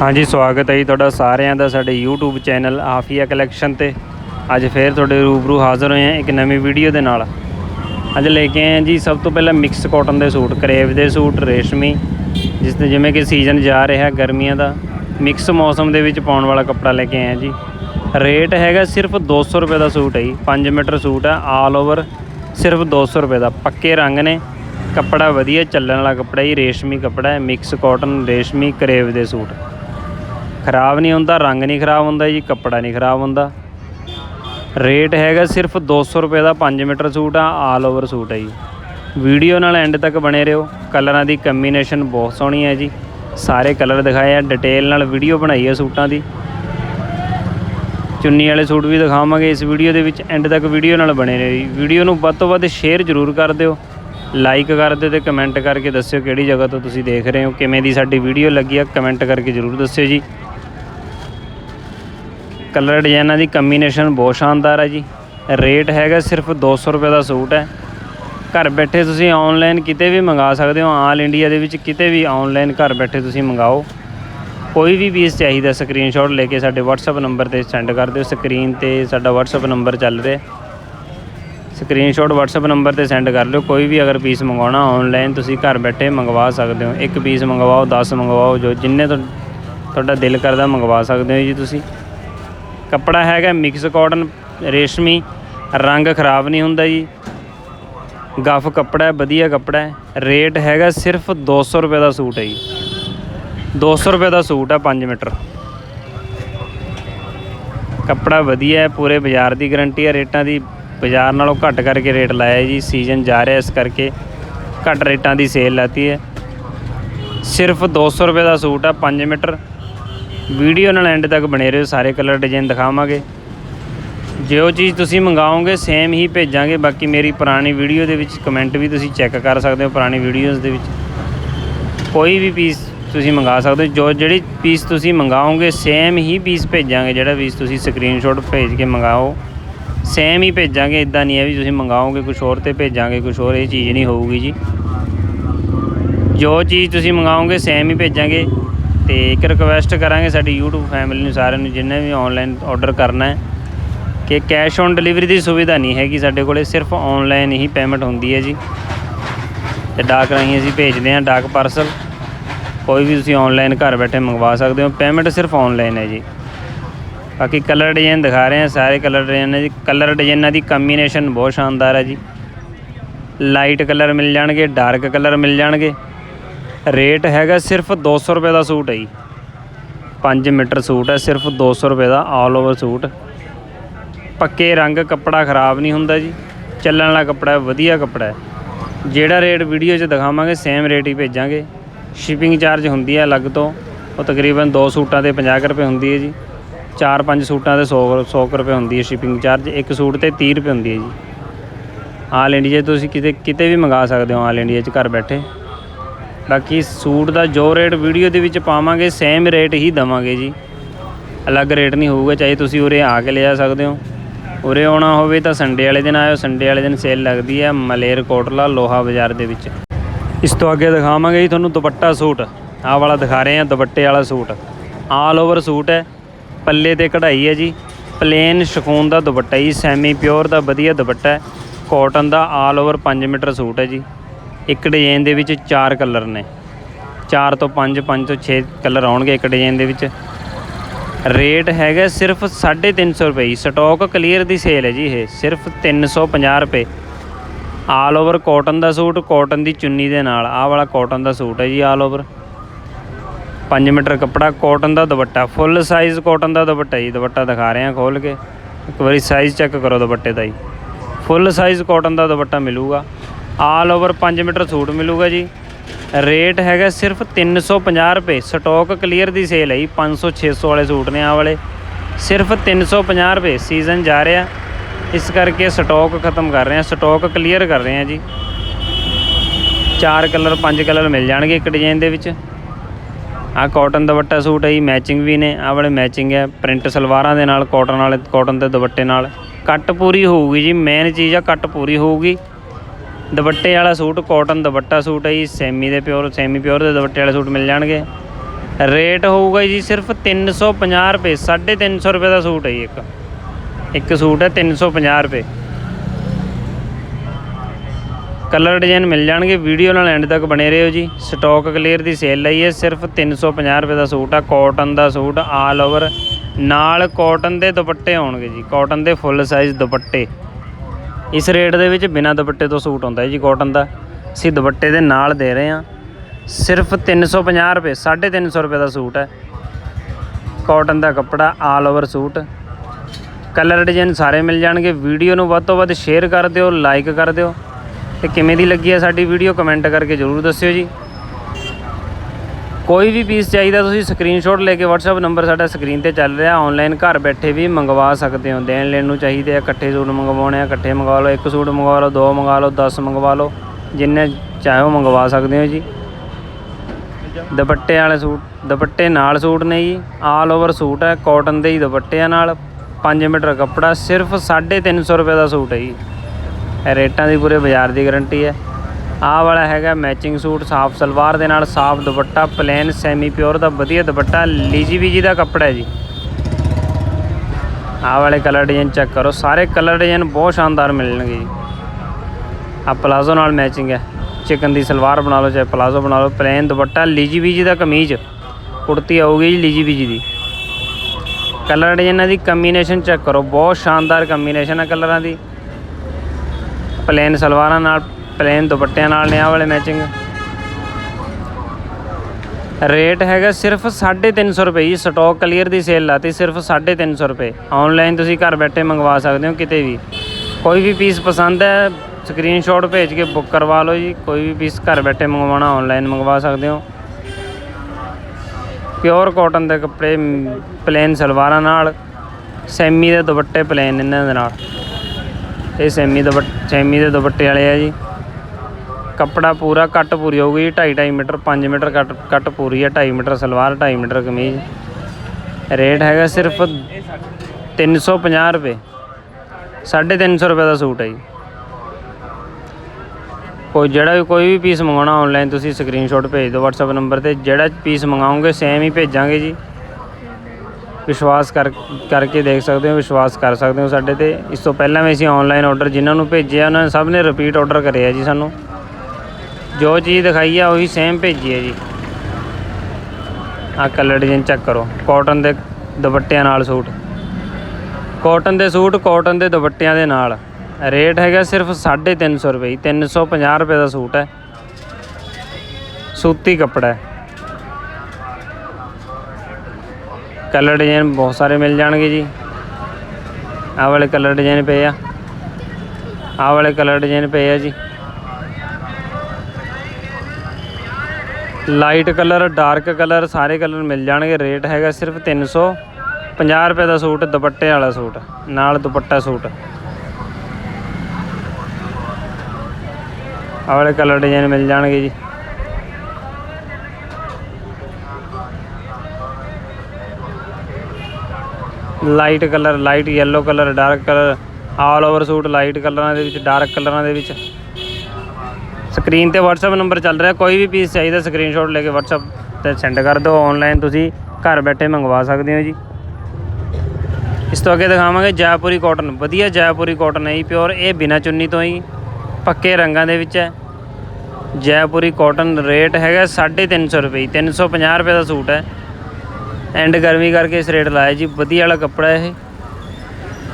ਹਾਂਜੀ, ਸਵਾਗਤ ਹੈ ਜੀ ਤੁਹਾਡਾ ਸਾਰਿਆਂ ਦਾ ਸਾਡੇ YouTube ਚੈਨਲ ਆਫੀਆ ਕਲੈਕਸ਼ਨ ਤੇ। ਅੱਜ ਫੇਰ ਤੁਹਾਡੇ ਰੂਬਰੂ ਹਾਜ਼ਰ ਹੋਏ ਹਾਂ ਇੱਕ ਨਵੀਂ ਵੀਡੀਓ ਦੇ ਨਾਲ। ਅੱਜ ਲੈ ਕੇ ਆਏ ਹਾਂ ਜੀ, ਸਭ ਤੋਂ ਪਹਿਲਾਂ ਮਿਕਸ ਕਾਟਨ ਦੇ ਸੂਟ, ਕਰੇਵ ਦੇ ਸੂਟ, ਰੇਸ਼ਮੀ, ਜਿਸ ਤੇ ਜਿਵੇਂ ਕਿ ਸੀਜ਼ਨ ਜਾ ਰਿਹਾ ਗਰਮੀਆਂ ਦਾ ਮਿਕਸ ਮੌਸਮ ਦੇ ਵਿੱਚ ਪਾਉਣ ਵਾਲਾ ਕੱਪੜਾ ਲੈ ਕੇ ਆਏ ਹਾਂ ਜੀ। ਰੇਟ ਹੈਗਾ ਸਿਰਫ 200 ਰੁਪਏ ਦਾ ਸੂਟ ਹੈ ਜੀ 5 ਮੀਟਰ ਸੂਟ ਹੈ ਆਲ ਓਵਰ ਸਿਰਫ 200 ਰੁਪਏ ਦਾ, ਪੱਕੇ ਰੰਗ ਨੇ, ਕੱਪੜਾ ਵਧੀਆ ਚੱਲਣ ਵਾਲਾ ਕੱਪੜਾ ਹੀ ਰੇਸ਼ਮੀ ਕੱਪੜਾ ਹੈ ਮਿਕਸ ਕਾਟਨ ਰੇਸ਼ਮੀ, ਕਰੇਵ ਦੇ ਸੂਟ। ਖਰਾਬ ਨਹੀਂ ਹੁੰਦਾ, ਰੰਗ ਨਹੀਂ ਖਰਾਬ ਹੁੰਦਾ ਜੀ, ਕੱਪੜਾ ਨਹੀਂ ਖਰਾਬ ਹੁੰਦਾ। ਰੇਟ ਹੈਗਾ ਸਿਰਫ 200 ਰੁਪਏ ਦਾ 5 ਮੀਟਰ ਸੂਟ ਆ ਆਲ ਓਵਰ ਸੂਟ ਹੈ ਜੀ। ਵੀਡੀਓ ਨਾਲ ਐਂਡ ਤੱਕ ਬਣੇ ਰਹੋ, ਕਲਰਾਂ ਦੀ ਕੰਬੀਨੇਸ਼ਨ ਬਹੁਤ ਸੋਹਣੀ ਹੈ ਜੀ। ਸਾਰੇ ਕਲਰ ਦਿਖਾਏ ਆ ਡਿਟੇਲ ਨਾਲ ਵੀਡੀਓ ਬਣਾਈ ਹੈ ਸੂਟਾਂ ਦੀ। ਚੁੰਨੀ ਵਾਲੇ ਸੂਟ ਵੀ ਦਿਖਾਵਾਂਗੇ ਇਸ ਵੀਡੀਓ ਦੇ ਵਿੱਚ ਐਂਡ ਤੱਕ ਵੀਡੀਓ ਨਾਲ ਬਣੇ ਰਹੋ ਜੀ। ਵੀਡੀਓ ਨੂੰ ਵੱਧ ਤੋਂ ਵੱਧ ਸ਼ੇਅਰ ਜ਼ਰੂਰ ਕਰ ਦਿਓ। ਲਾਈਕ ਕਰ ਦਿਓ ਤੇ ਕਮੈਂਟ ਕਰਕੇ ਦੱਸਿਓ ਕਿਹੜੀ ਜਗ੍ਹਾ ਤੋਂ ਤੁਸੀਂ ਦੇਖ ਰਹੇ ਹੋ, ਕਿਵੇਂ ਦੀ ਸਾਡੀ ਵੀਡੀਓ ਲੱਗੀ ਆ ਕਮੈਂਟ ਕਰਕੇ ਜ਼ਰੂਰ ਦੱਸਿਓ ਜੀ। ਕਲਰ ਡਿਜ਼ਾਈਨਾਂ ਦੀ ਕੰਬੀਨੇਸ਼ਨ ਬਹੁਤ ਸ਼ਾਨਦਾਰ ਹੈ ਜੀ। ਰੇਟ ਹੈਗਾ ਸਿਰਫ 200 ਰੁਪਏ ਦਾ ਸੂਟ ਹੈ। ਘਰ ਬੈਠੇ ਤੁਸੀਂ ਆਨਲਾਈਨ ਕਿਤੇ ਵੀ ਮੰਗਾ ਸਕਦੇ ਹੋ, ਆਲ ਇੰਡੀਆ ਦੇ ਵਿੱਚ ਕਿਤੇ ਵੀ ਆਨਲਾਈਨ ਘਰ ਬੈਠੇ ਤੁਸੀਂ ਮੰਗਾਓ। ਕੋਈ ਵੀ ਪੀਸ ਚਾਹੀਦਾ ਸਕਰੀਨਸ਼ਾਟ ਲੈ ਕੇ ਸਾਡੇ WhatsApp ਨੰਬਰ ਤੇ ਸੈਂਡ ਕਰ ਦਿਓ। ਸਕਰੀਨ ਤੇ ਸਾਡਾ WhatsApp ਨੰਬਰ ਚੱਲ ਰਿਹਾ ਸਕਰੀਨਸ਼ਾਟ WhatsApp ਨੰਬਰ ਤੇ ਸੈਂਡ ਕਰ ਲਿਓ। ਕੋਈ ਵੀ ਅਗਰ ਪੀਸ ਮੰਗਵਾਉਣਾ ਆਨਲਾਈਨ ਤੁਸੀਂ ਘਰ ਬੈਠੇ ਮੰਗਵਾ ਸਕਦੇ ਹੋ। ਇੱਕ ਪੀਸ ਮੰਗਵਾਓ 10 ਮੰਗਵਾਓ, ਜੋ ਜਿੰਨੇ ਤੋਂ ਤੁਹਾਡਾ ਦਿਲ ਕਰਦਾ ਮੰਗਵਾ ਸਕਦੇ ਹੋ ਜੀ ਤੁਸੀਂ। ਕੱਪੜਾ ਹੈਗਾ ਮਿਕਸ ਕਾਟਨ ਰੇਸ਼ਮੀ, ਰੰਗ ਖਰਾਬ ਨਹੀਂ ਹੁੰਦਾ ਜੀ। ਗਫ ਕੱਪੜਾ ਹੈ, ਵਧੀਆ ਕੱਪੜਾ ਹੈ। ਰੇਟ ਹੈਗਾ ਸਿਰਫ 200 ਰੁਪਏ ਦਾ ਸੂਟ ਹੈ ਜੀ। 200 ਰੁਪਏ ਦਾ ਸੂਟ ਹੈ 5 ਮੀਟਰ। ਕੱਪੜਾ ਵਧੀਆ ਹੈ, ਪੂਰੇ ਬਾਜ਼ਾਰ ਦੀ ਗਾਰੰਟੀ ਹੈ, ਰੇਟਾਂ ਦੀ ਬਾਜ਼ਾਰ ਨਾਲੋਂ ਘੱਟ ਕਰਕੇ ਰੇਟ ਲਾਇਆ ਜੀ। ਸੀਜ਼ਨ ਜਾ ਰਿਹਾ, ਇਸ ਕਰਕੇ ਘੱਟ ਰੇਟਾਂ ਦੀ ਸੇਲ ਲਾਤੀ ਹੈ। ਸਿਰਫ 200 ਰੁਪਏ ਦਾ ਸੂਟ ਆ 5 ਮੀਟਰ। ਵੀਡੀਓ ਨਾਲ ਐਂਡ ਤੱਕ ਬਣੇ ਰਹੋ, ਸਾਰੇ ਕਲਰ ਡਿਜ਼ਾਈਨ ਦਿਖਾਵਾਂਗੇ। ਜੋ ਚੀਜ਼ ਤੁਸੀਂ ਮੰਗਾਓਗੇ ਸੇਮ ਹੀ ਭੇਜਾਂਗੇ, ਬਾਕੀ ਮੇਰੀ ਪੁਰਾਣੀ ਵੀਡੀਓ ਦੇ ਵਿੱਚ ਕਮੈਂਟ ਵੀ ਤੁਸੀਂ ਚੈੱਕ ਕਰ ਸਕਦੇ ਹੋ, ਪੁਰਾਣੀ ਵੀਡੀਓਜ਼ ਦੇ ਵਿੱਚ। ਕੋਈ ਵੀ ਪੀਸ ਤੁਸੀਂ ਮੰਗਾ ਸਕਦੇ ਹੋ, ਜੋ ਜਿਹੜੀ ਪੀਸ ਤੁਸੀਂ ਮੰਗਾਓਗੇ ਸੇਮ ਹੀ ਪੀਸ ਭੇਜਾਂਗੇ, ਜਿਹੜਾ ਪੀਸ ਤੁਸੀਂ ਸਕਰੀਨਸ਼ਾਟ ਭੇਜ ਕੇ ਮੰਗਾਓ। ਸੇਮ ਹੀ ਭੇਜਾਂਗੇ ਇਦਾਂ ਨਹੀਂ ਹੈ ਵੀ ਤੁਸੀਂ ਮੰਗਾਓਗੇ ਕੁਝ ਹੋਰ ਤੇ ਭੇਜਾਂਗੇ ਕੁਝ ਹੋਰ ਇਹ ਚੀਜ਼ ਨਹੀਂ ਹੋਊਗੀ ਜੀ। ਜੋ ਚੀਜ਼ ਤੁਸੀਂ ਮੰਗਾਓਗੇ ਸੇਮ ਹੀ ਭੇਜਾਂਗੇ। ਤੇ ਇੱਕ ਰਿਕਵੈਸਟ ਕਰਾਂਗੇ ਸਾਡੀ YouTube ਫੈਮਿਲੀ ਨੂੰ, ਸਾਰਿਆਂ ਨੂੰ, ਜਿੰਨੇ ਵੀ ਆਨਲਾਈਨ ਆਰਡਰ ਕਰਨਾ ਹੈ, ਕਿ ਕੈਸ਼ ਔਨ ਡਿਲੀਵਰੀ ਦੀ ਸੁਵਿਧਾ ਨਹੀਂ ਹੈਗੀ ਸਾਡੇ ਕੋਲੇ, ਸਿਰਫ ਆਨਲਾਈਨ ਹੀ ਪੇਮੈਂਟ ਹੁੰਦੀ ਹੈ ਜੀ। ਤੇ ਡਾਕ ਰਾਹੀਂ ਅਸੀਂ ਭੇਜਦੇ ਹਾਂ, ਡਾਕ ਪਾਰਸਲ ਕੋਈ ਵੀ ਤੁਸੀਂ ਆਨਲਾਈਨ ਘਰ ਬੈਠੇ ਮੰਗਵਾ ਸਕਦੇ ਹੋ ਪੇਮੈਂਟ ਸਿਰਫ ਆਨਲਾਈਨ ਹੈ ਜੀ। ਬਾਕੀ ਕਲਰ ਡਿਜ਼ਾਈਨ ਦਿਖਾ ਰਹੇ ਹਾਂ, ਸਾਰੇ ਕਲਰ ਡਿਜ਼ਾਈਨ ਨੇ ਜੀ। ਕਲਰ ਡਿਜ਼ਾਈਨਾਂ ਦੀ ਕੰਬੀਨੇਸ਼ਨ ਬਹੁਤ ਸ਼ਾਨਦਾਰ ਹੈ ਜੀ। ਲਾਈਟ ਕਲਰ ਮਿਲ ਜਾਣਗੇ ਡਾਰਕ ਕਲਰ ਮਿਲ ਜਾਣਗੇ। ਰੇਟ ਹੈਗਾ ਸਿਰਫ 200 ਰੁਪਏ ਦਾ ਸੂਟ ਹੈ ਜੀ। 5 ਮੀਟਰ ਸੂਟ ਹੈ, ਸਿਰਫ 200 ਰੁਪਏ ਦਾ ਆਲ ਓਵਰ ਸੂਟ। ਪੱਕੇ ਰੰਗ ਕੱਪੜਾ ਖਰਾਬ ਨਹੀਂ ਹੁੰਦਾ ਜੀ। ਚੱਲਣ ਵਾਲਾ ਕੱਪੜਾ ਹੈ, ਵਧੀਆ ਕੱਪੜਾ ਹੈ। ਜਿਹੜਾ ਰੇਟ ਵੀਡੀਓ 'ਚ ਦਿਖਾਵਾਂਗੇ ਸੇਮ ਰੇਟ ਹੀ ਭੇਜਾਂਗੇ। ਸ਼ਿਪਿੰਗ ਚਾਰਜ ਹੁੰਦੀ ਹੈ ਅਲੱਗ ਤੋਂ। ਉਹ ਤਕਰੀਬਨ 2 ਸੂਟਾਂ ਤੇ 50 ਕੁ ਰੁਪਏ ਹੁੰਦੀ ਹੈ ਜੀ। 4-5 ਸੂਟਾਂ ਤੇ 100 100 ਕੁ ਰੁਪਏ ਹੁੰਦੀ ਹੈ ਸ਼ਿਪਿੰਗ ਚਾਰਜ ਇੱਕ ਸੂਟ ਤੇ 30 ਰੁਪਏ ਹੁੰਦੀ ਹੈ ਜੀ। ਆਲ ਇੰਡੀਆ ਤੁਸੀਂ ਕਿਤੇ ਕਿਤੇ ਵੀ ਮੰਗਾ ਸਕਦੇ ਹੋ ਆਲ ਇੰਡੀਆ 'ਚ ਘਰ ਬੈਠੇ। ਬਾਕੀ ਸੂਟ ਦਾ ਜੋ ਰੇਟ ਵੀਡੀਓ ਦੇ ਵਿੱਚ ਪਾਵਾਂਗੇ ਸੇਮ ਰੇਟ ਹੀ ਦਵਾਂਗੇ ਜੀ। ਅਲੱਗ ਰੇਟ ਨਹੀਂ ਹੋਊਗਾ, ਚਾਹੇ ਤੁਸੀਂ ਉਰੇ ਆ ਕੇ ਲਿਆ ਸਕਦੇ ਹੋ। ਉਰੇ ਆਉਣਾ ਹੋਵੇ ਤਾਂ ਸੰਡੇ ਵਾਲੇ ਦਿਨ ਆਇਓ ਸੰਡੇ ਵਾਲੇ ਦਿਨ ਸੇਲ ਲੱਗਦੀ ਹੈ ਮਲੇਰ ਕੋਟਲਾ, ਲੋਹਾ ਬਾਜ਼ਾਰ ਦੇ ਵਿੱਚ। ਇਸ ਤੋਂ ਅੱਗੇ ਦਿਖਾਵਾਂਗੇ ਜੀ ਤੁਹਾਨੂੰ ਦੁਪੱਟਾ ਸੂਟ। ਆਹ ਵਾਲਾ ਦਿਖਾ ਰਹੇ ਹਾਂ, ਦੁਪੱਟੇ ਵਾਲਾ ਸੂਟ। ਆਲ ਓਵਰ ਸੂਟ ਹੈ, ਪੱਲੇ ਤੇ ਕਢਾਈ ਹੈ ਜੀ। ਪਲੇਨ ਸ਼ਕੂਨ ਦਾ ਦੁਪੱਟਾ ਜੀ ਸੈਮੀ ਪਿਓਰ ਦਾ ਵਧੀਆ ਦੁਪੱਟਾ ਹੈ। ਕਾਟਨ ਦਾ ਆਲ ਓਵਰ 5 ਮੀਟਰ ਸੂਟ ਹੈ ਜੀ। ਇੱਕ ਡਿਜ਼ਾਈਨ ਦੇ ਵਿੱਚ ਚਾਰ ਕਲਰ ਨੇ। 4 ਤੋਂ 5 5 ਤੋਂ 6 ਕਲਰ ਆਉਣਗੇ ਇੱਕ ਡਿਜ਼ਾਈਨ ਦੇ ਵਿੱਚ। ਰੇਟ ਹੈਗਾ ਸਿਰਫ 350 ਰੁਪਏ ਜੀ। ਸਟਾਕ ਕਲੀਅਰ ਦੀ ਸੇਲ ਹੈ ਜੀ ਇਹ, ਸਿਰਫ 350 ਰੁਪਏ। ਆਲ ਓਵਰ ਕਾਟਨ ਦਾ ਸੂਟ ਕਾਟਨ ਦੀ ਚੁੰਨੀ ਦੇ ਨਾਲ। ਆਹ ਵਾਲਾ ਕਾਟਨ ਦਾ ਸੂਟ ਹੈ ਜੀ ਆਲ ਓਵਰ 5 ਮੀਟਰ ਕੱਪੜਾ ਕਾਟਨ ਦਾ ਦੁਪੱਟਾ। ਫੁੱਲ ਸਾਈਜ਼ ਕਾਟਨ ਦਾ ਦੁਪੱਟਾ ਜੀ, ਦੁਪੱਟਾ ਦਿਖਾ ਰਹੇ ਹਾਂ ਖੋਲ ਕੇ। ਇੱਕ ਵਾਰੀ ਸਾਈਜ਼ ਚੈੱਕ ਕਰੋ ਦੁਪੱਟੇ ਦਾ ਜੀ। ਫੁੱਲ ਸਾਈਜ਼ ਕਾਟਨ ਦਾ ਦੁਪੱਟਾ ਮਿਲੂਗਾ। ਆਲ ਓਵਰ 5 ਮੀਟਰ ਸੂਟ ਮਿਲੂਗਾ ਜੀ। ਰੇਟ ਹੈਗਾ ਸਿਰਫ 350 ਰੁਪਏ। ਸਟਾਕ ਕਲੀਅਰ ਦੀ ਸੇਲ ਹੈ ਜੀ। 500 600 ਵਾਲੇ ਸੂਟ ਨੇ ਆ ਵਾਲੇ। ਸਿਰਫ 350 ਰੁਪਏ ਸੀਜ਼ਨ ਜਾ ਰਿਹਾ। ਇਸ ਕਰਕੇ ਸਟਾਕ ਖਤਮ ਕਰ ਰਹੇ ਹਾਂ। ਸਟਾਕ ਕਲੀਅਰ ਕਰ ਰਹੇ ਹਾਂ ਜੀ। ਚਾਰ ਕਲਰ, ਪੰਜ ਕਲਰ ਮਿਲ ਜਾਣਗੇ ਇੱਕ ਡਿਜ਼ਾਈਨ ਦੇ ਵਿੱਚ। ਆ ਕਾਟਨ ਦੁਪੱਟਾ ਸੂਟ ਹੈ ਜੀ। ਮੈਚਿੰਗ ਵੀ ਨੇ। ਆ ਵਾਲੇ ਮੈਚਿੰਗ ਹੈ। ਪ੍ਰਿੰਟ ਸਲਵਾਰਾਂ ਦੇ ਨਾਲ ਕਾਟਨ ਵਾਲੇ ਕਾਟਨ ਦੇ ਦੁਪੱਟੇ ਨਾਲ। ਕੱਟ ਪੂਰੀ ਹੋਊਗੀ ਜੀ। ਮੇਨ ਚੀਜ਼ ਆ, ਕੱਟ ਪੂਰੀ ਹੋਊਗੀ। ਦੁਪੱਟੇ ਵਾਲਾ ਸੂਟ ਕਾਟਨ ਦੁਪੱਟਾ ਸੂਟ ਹੈ ਜੀ, ਸੈਮੀ ਦੇ ਪਿਓਰ ਸੈਮੀ ਪਿਓਰ ਦੇ ਦੁਪੱਟੇ ਵਾਲੇ ਸੂਟ ਮਿਲ ਜਾਣਗੇ। ਰੇਟ ਹੋਊਗਾ ਜੀ ਸਿਰਫ 350 ਰੁਪਏ 350 ਰੁਪਏ ਦਾ ਸੂਟ ਹੈ ਜੀ ਇੱਕ। ਇੱਕ ਸੂਟ ਹੈ 350 ਰੁਪਏ। ਕਲਰ ਡਿਜ਼ਾਈਨ ਮਿਲ ਜਾਣਗੇ, ਵੀਡੀਓ ਨਾਲ ਐਂਡ ਤੱਕ ਬਣੇ ਰਹੋ ਜੀ। ਸਟਾਕ ਕਲੀਅਰ ਦੀ ਸੇਲ ਲਈ ਹੈ, ਸਿਰਫ 350 ਰੁਪਏ ਦਾ ਸੂਟ ਆ ਕਾਟਨ ਦਾ ਸੂਟ ਆਲ ਓਵਰ ਨਾਲ ਕਾਟਨ ਦੇ ਦੁਪੱਟੇ ਆਉਣਗੇ ਜੀ ਕਾਟਨ ਦੇ ਫੁੱਲ ਸਾਈਜ਼ ਦੁਪੱਟੇ। ਇਸ ਰੇਟ ਦੇ ਵਿੱਚ ਬਿਨਾ ਦੁਪੱਟੇ ਤੋਂ ਸੂਟ ਹੁੰਦਾ ਜੀ ਕਾਟਨ ਦਾ। ਅਸੀਂ ਦੁਪੱਟੇ ਦੇ ਨਾਲ ਦੇ ਰਹੇ ਹਾਂ। ਸਿਰਫ 350 ਰੁਪਏ 350 ਰੁਪਏ ਦਾ ਸੂਟ ਹੈ। ਕਾਟਨ ਦਾ ਕੱਪੜਾ all over suit. Colour design ਸਾਰੇ ਮਿਲ ਜਾਣਗੇ। ਵੀਡੀਓ ਨੂੰ ਵੱਧ ਤੋਂ ਵੱਧ ਸ਼ੇਅਰ ਕਰ ਦਿਓ ਲਾਈਕ ਕਰ ਦਿਓ। ਤੇ ਕਿਵੇਂ ਦੀ ਲੱਗੀ ਹੈ ਸਾਡੀ ਵੀਡੀਓ ਕਮੈਂਟ ਕਰਕੇ ਜਰੂਰ ਦੱਸਿਓ ਜੀ। ਕੋਈ ਵੀ ਪੀਸ ਚਾਹੀਦਾ, ਤੁਸੀਂ ਸਕਰੀਨਸ਼ਾਟ ਲੈ ਕੇ WhatsApp ਨੰਬਰ ਸਾਡਾ ਸਕਰੀਨ ਤੇ ਚੱਲ ਰਿਹਾ। ਆਨਲਾਈਨ ਘਰ ਬੈਠੇ ਵੀ ਮੰਗਵਾ ਸਕਦੇ ਹੋ। ਦੇਣ ਲੈਣ ਨੂੰ ਚਾਹੀਦੇ ਆ, ਇਕੱਠੇ ਸੂਟ ਮੰਗਵਾਉਣੇ ਆ, ਇਕੱਠੇ ਮੰਗਵਾ ਲਓ, ਇੱਕ ਸੂਟ ਮੰਗਵਾ ਲਓ, ਦੋ ਮੰਗਵਾ ਲਓ 10 ਮੰਗਵਾ ਲਓ, ਜਿੰਨੇ ਚਾਹੋ ਮੰਗਵਾ ਸਕਦੇ ਹੋ ਜੀ। ਦੁਪੱਟੇ ਵਾਲੇ ਸੂਟ, ਦੁਪੱਟੇ ਨਾਲ ਸੂਟ ਨੇ ਜੀ। ਆਲ ਓਵਰ ਸੂਟ ਹੈ ਕਾਟਨ ਦੇ ਹੀ ਦੁਪੱਟਿਆਂ ਨਾਲ। 5 ਮੀਟਰ ਕੱਪੜਾ ਸਿਰਫ 350 ਰੁਪਏ ਦਾ ਸੂਟ ਹੈ ਜੀ। ਰੇਟਾਂ ਦੀ ਪੂਰੇ ਬਾਜ਼ਾਰ ਦੀ ਗਾਰੰਟੀ ਹੈ। ਆਹ ਵਾਲਾ ਹੈਗਾ ਮੈਚਿੰਗ ਸੂਟ, ਸਾਫ਼ ਸਲਵਾਰ ਦੇ ਨਾਲ, ਸਾਫ਼ ਦੁਪੱਟਾ ਪਲੇਨ ਸੈਮੀ ਪਿਓਰ ਦਾ ਵਧੀਆ ਦੁਪੱਟਾ, ਲੀਜੀ ਬੀਜੀ ਦਾ ਕੱਪੜਾ ਹੈ ਜੀ। ਆਹ ਵਾਲੇ ਕਲਰ ਡਿਜ਼ਾਈਨ ਚੈੱਕ ਕਰੋ, ਸਾਰੇ ਕਲਰ ਡਿਜ਼ਾਈਨ ਬਹੁਤ ਸ਼ਾਨਦਾਰ ਮਿਲਣਗੇ ਜੀ। ਆ ਪਲਾਜ਼ੋ ਨਾਲ ਮੈਚਿੰਗ ਹੈ ਚਿਕਨ ਦੀ ਸਲਵਾਰ ਬਣਾ ਲਓ, ਚਾਹੇ ਪਲਾਜ਼ੋ ਬਣਾ ਲਓ ਪਲੇਨ ਦੁਪੱਟਾ, ਲੀਜੀ ਬੀਜੀ ਦਾ ਕਮੀਜ਼, ਕੁੜਤੀ ਆਊਗੀ ਜੀ ਲੀਜੀ ਬੀਜੀ ਦੀ। ਕਲਰ ਡਿਜ਼ਾਈਨਾਂ ਦੀ ਕੰਬੀਨੇਸ਼ਨ ਚੈੱਕ ਕਰੋ, ਬਹੁਤ ਸ਼ਾਨਦਾਰ ਕੰਬੀਨੇਸ਼ਨ ਹੈ ਕਲਰਾਂ ਦੀ। ਪਲੇਨ ਸਲਵਾਰਾਂ ਨਾਲ ਪਲੇਨ ਦੁਪੱਟਿਆਂ ਨਾਲ ਨੇ ਆਹ ਵਾਲੇ ਮੈਚਿੰਗ ਰੇਟ ਹੈਗਾ ਸਿਰਫ 350 ਰੁਪਏ ਜੀ ਸਟਾਕ ਕਲੀਅਰ ਦੀ ਸੇਲ ਲਾਤੀ ਸਿਰਫ 350 ਰੁਪਏ। ਆਨਲਾਈਨ ਤੁਸੀਂ ਘਰ ਬੈਠੇ ਮੰਗਵਾ ਸਕਦੇ ਹੋ ਕਿਤੇ ਵੀ। ਕੋਈ ਵੀ ਪੀਸ ਪਸੰਦ ਹੈ ਸਕਰੀਨਸ਼ਾਟ ਭੇਜ ਕੇ ਬੁੱਕ ਕਰਵਾ ਲਓ ਜੀ। ਕੋਈ ਵੀ ਪੀਸ ਘਰ ਬੈਠੇ ਮੰਗਵਾਉਣਾ ਆਨਲਾਈਨ ਮੰਗਵਾ ਸਕਦੇ ਹੋ। ਪਿਓਰ ਕਾਟਨ ਦੇ ਕੱਪੜੇ ਪਲੇਨ ਸਲਵਾਰਾਂ ਨਾਲ। ਸੈਮੀ ਦੇ ਦੁਪੱਟੇ ਪਲੇਨ ਇਹਨਾਂ ਦੇ ਨਾਲ। ਇਹ ਸੈਮੀ ਦੁਪੱਟੇ, ਸੈਮੀ ਦੇ ਦੁਪੱਟੇ ਵਾਲੇ ਆ ਜੀ। ਕੱਪੜਾ ਪੂਰਾ ਕੱਟ ਪੂਰੀ ਹੋਊਗੀ 2.5 2.5 ਮੀਟਰ 5 ਮੀਟਰ ਕੱਟ ਕੱਟ ਪੂਰੀ ਹੈ 2.5 metre salwar 2.5 metre kameez. Rate ਹੈਗਾ ਸਿਰਫ 350 ਰੁਪਏ। 350 ਰੁਪਏ ਦਾ ਸੂਟ ਹੈ ਜੀ। ਕੋਈ ਜਿਹੜਾ ਵੀ, ਕੋਈ ਵੀ ਪੀਸ ਮੰਗਾਉਣਾ ਆਨਲਾਈਨ ਤੁਸੀਂ ਸਕਰੀਨਸ਼ਾਟ ਭੇਜ ਦਿਓ WhatsApp ਨੰਬਰ ਤੇ। ਜਿਹੜਾ ਪੀਸ ਮੰਗਾਓਗੇ ਸੇਮ ਹੀ ਭੇਜਾਂਗੇ ਜੀ। ਵਿਸ਼ਵਾਸ ਕਰ, ਕਰਕੇ ਦੇਖ ਸਕਦੇ ਹੋ, ਵਿਸ਼ਵਾਸ ਕਰ ਸਕਦੇ ਹੋ ਸਾਡੇ ਤੇ। ਇਸ ਤੋਂ ਪਹਿਲਾਂ ਵੀ ਅਸੀਂ ਆਨਲਾਈਨ ਆਰਡਰ ਜਿਨ੍ਹਾਂ ਨੂੰ ਭੇਜਿਆ, ਉਹਨਾਂ ਨੇ ਸਭ ਨੇ ਰਿਪੀਟ ਆਰਡਰ ਕਰਿਆ ਜੀ ਸਾਨੂੰ। ਜੋ ਚੀਜ਼ ਦਿਖਾਈ ਆ, ਉਹੀ ਸੇਮ ਭੇਜੀ ਹੈ ਜੀ। ਆ ਕਲਰ ਡਿਜ਼ਾਈਨ ਚੈੱਕ ਕਰੋ। ਕਾਟਨ ਦੇ ਦੁਪੱਟਿਆਂ ਨਾਲ ਸੂਟ। ਕਾਟਨ ਦੇ ਸੂਟ ਕਾਟਨ ਦੇ ਦੁਪੱਟਿਆਂ ਦੇ ਨਾਲ। ਰੇਟ ਹੈਗਾ ਸਿਰਫ 350 ਰੁਪਏ 350 ਰੁਪਏ ਦਾ ਸੂਟ ਹੈ। ਸੂਤੀ ਕੱਪੜਾ ਹੈ। ਕਲਰ ਡਿਜ਼ਾਈਨ ਬਹੁਤ ਸਾਰੇ ਮਿਲ ਜਾਣਗੇ ਜੀ। ਆਹ ਵਾਲੇ ਕਲਰ ਡਿਜ਼ਾਈਨ ਪਏ ਆ। ਆਹ ਵਾਲੇ ਕਲਰ ਡਿਜ਼ਾਈਨ ਪਏ ਆ ਜੀ। ਲਾਈਟ ਕਲਰ, ਡਾਰਕ ਕਲਰ ਸਾਰੇ ਕਲਰ ਮਿਲ ਜਾਣਗੇ। ਰੇਟ ਹੈਗਾ ਸਿਰਫ 350 ਰੁਪਏ ਦਾ ਸੂਟ, ਦੁਪੱਟੇ ਵਾਲਾ ਸੂਟ, ਨਾਲ ਦੁਪੱਟਾ ਸੂਟ। ਆਹ ਵਾਲੇ ਕਲਰ ਡਿਜ਼ਾਈਨ ਮਿਲ ਜਾਣਗੇ ਜੀ। Light colour, light yellow colour, dark colour all over suit light ਕਲਰਾਂ ਦੇ ਵਿੱਚ, ਡਾਰਕ ਕਲਰਾਂ ਦੇ ਵਿੱਚ। ਸਕਰੀਨ ਤੇ WhatsApp ਨੰਬਰ ਚੱਲ ਰਿਹਾ, ਕੋਈ ਵੀ ਪੀਸ ਚਾਹੀਦਾ ਸਕਰੀਨਸ਼ਾਟ ਲੈ ਕੇ WhatsApp ਤੇ ਸੈਂਡ ਕਰ ਦਿਓ ਆਨਲਾਈਨ ਤੁਸੀਂ ਘਰ ਬੈਠੇ ਮੰਗਵਾ ਸਕਦੇ ਹੋ ਜੀ। ਇਸ ਤੋਂ ਅੱਗੇ ਦਿਖਾਵਾਂਗੇ ਜੈਪੁਰੀ ਕਾਟਨ ਵਧੀਆ ਜੈਪੁਰੀ ਕਾਟਨ ਹੈ ਜੀ ਪਿਓਰ ਇਹ ਬਿਨਾ ਚੁੰਨੀ ਤੋਂ ਹੀ, ਪੱਕੇ ਰੰਗਾਂ ਦੇ ਵਿੱਚ ਹੈ। ਜੈਪੁਰੀ ਕਾਟਨ ਰੇਟ ਹੈਗਾ 350 ਰੁਪਏ 350 ਰੁਪਏ ਦਾ ਸੂਟ ਹੈ। ਐਂਡ ਗਰਮੀ ਕਰਕੇ ਇਸ ਰੇਟ ਲਾਇਆ ਜੀ, ਵਧੀਆ ਵਾਲਾ ਕੱਪੜਾ ਇਹ।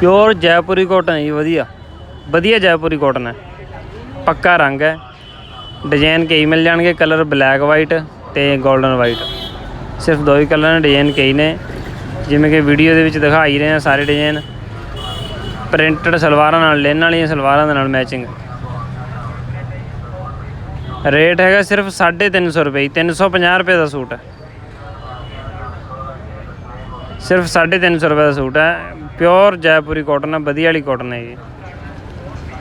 ਪਿਓਰ ਜੈਪੁਰੀ ਕਾਟਨ ਹੈ ਜੀ, ਵਧੀਆ। ਵਧੀਆ ਜੈਪੁਰੀ ਕਾਟਨ ਹੈ। ਪੱਕਾ ਰੰਗ ਹੈ। ਡਿਜ਼ਾਈਨ ਕਈ ਮਿਲ ਜਾਣਗੇ ਕਲਰ ਬਲੈਕ ਵਾਈਟ ਤੇ 골ਡਨ ਵਾਈਟ ਸਿਰਫ ਦੋ ਹੀ ਕਲਰ ਨੇ ਡਿਜ਼ਾਈਨ ਕਈ ਨੇ। ਜਿਵੇਂ ਕਿ ਵੀਡੀਓ ਦੇ ਵਿੱਚ ਦਿਖਾਈ ਰਹੇ ਆ ਸਾਰੇ ਡਿਜ਼ਾਈਨ ਪ੍ਰਿੰਟਡ ਸਲਵਾਰਾਂ ਨਾਲ ਲੈਣ ਵਾਲੀਆਂ ਸਲਵਾਰਾਂ ਦੇ ਨਾਲ ਮੈਚਿੰਗ ਰੇਟ ਹੈਗਾ ਸਿਰਫ 350 ਰੁਪਏ 350 ਰੁਪਏ ਦਾ ਸੂਟ ਹੈ। ਸਿਰਫ 350 ਰੁਪਏ ਦਾ ਸੂਟ ਹੈ। ਪਿਓਰ ਜੈਪੁਰੀ ਕਾਟਨ ਹੈ, ਵਧੀਆ ਵਾਲੀ ਕਾਟਨ ਹੈ ਜੀ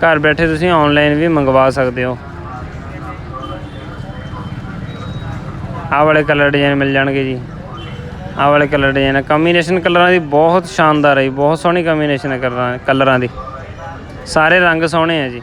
ਘਰ ਬੈਠੇ ਤੁਸੀਂ ਆਨਲਾਈਨ ਵੀ ਮੰਗਵਾ ਸਕਦੇ ਹੋ। ਆਹ ਵਾਲੇ ਕਲਰ ਡਿਜ਼ਾਈਨ ਮਿਲ ਜਾਣਗੇ ਜੀ। ਆਹ ਵਾਲੇ ਕਲਰ ਡਿਜ਼ਾਈਨ ਕੰਬੀਨੇਸ਼ਨ ਕਲਰਾਂ ਦੀ ਬਹੁਤ ਸ਼ਾਨਦਾਰ ਹੈ ਜੀ। ਬਹੁਤ ਸੋਹਣੀ ਕੰਬੀਨੇਸ਼ਨ ਹੈ ਕਲਰਾਂ ਕਲਰਾਂ ਦੀ। ਸਾਰੇ ਰੰਗ ਸੋਹਣੇ ਆ ਜੀ।